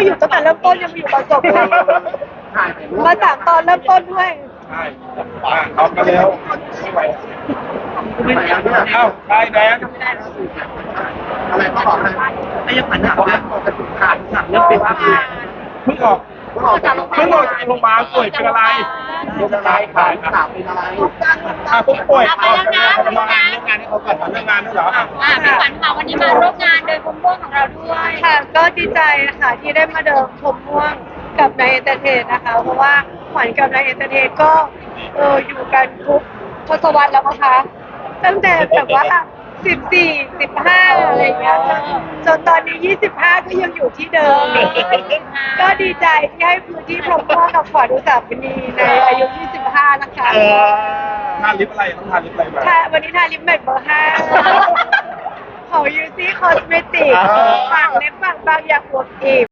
ก็อยู่ตั้งแต่เริ่มต้นยังมาอยู่ตอนจบเลยถ่ายไปรูปมาสามตอนเริ่มต้นด้วยใช่อะเอากันแล้วไปแล้วเนี่ยเอ้าไปแดนอะไรก็บอกเลยไม่ยังผ่านหนักนะกระตุกขาดสั่งเรื่องเป็นอะไรเพิ่งออกเพิ่งออกจากโรงพยาบาลเพิ่งออกจากโรงพยาบาลป่วยเป็นอะไรเป็นอะไรขาสาวเป็นอะไรอะเพิ่งป่วยเอาไปแล้วนะเรื่องงานเรื่องงานให้เขาก่อนเรื่องงานด้วยเหรออะอ่าพี่ขวัญค่ะวันนี้มา ค่ะก็ดีใจนะคะที่ได้มาเดินชมม่วงกับนายเอนเตอร์เทนนะคะ เพราะว่าขวัญกับนายเอนเตอร์เทนก็เอออยู่กันทุกทศวรรษแล้วนะคะ ตั้งแต่แบบว่าสิบสี่สิบห้าอะไรอย่างเงี้ยจนจนตอนนี้ยี่สิบห้าก็ยังอยู่ที่เดิม ก็ดีใจที่ให้พื้นที่พรหมม่วงกับขวัญอุตสาหมณีในอายุ25นะคะเออทาลิปอะไรต้องทาลิปอะไรมา ทาวันนี้ทาลิปแมทเบอร์ห้าของยูซี่ คอสเมติกอ่าปากเล็บปากบางอยากอวบอิ่ม